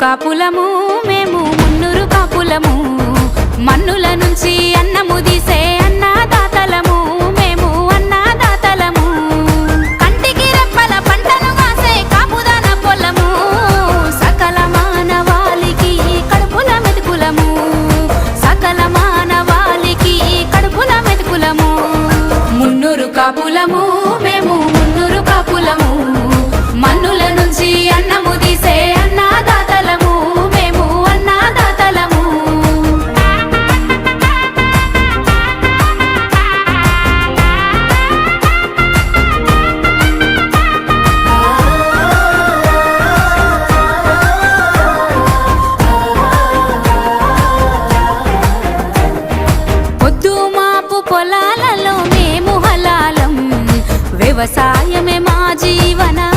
కాపులము మేము మున్నూరు కాపులము. మన్నుల నుంచి అన్నము తీసే అన్నదాతలము మేము అన్నదాతలము. కంటికి రెప్పల పంటను కాసే కాపుదాన పొలము. సకల మానవాళికి కడుపుల మెతుకులము. సకల మానవాళికి కడుపుల మెతుకులము. మున్నూరు కాపులము మేము వ్యవసాయమే మా జీవన.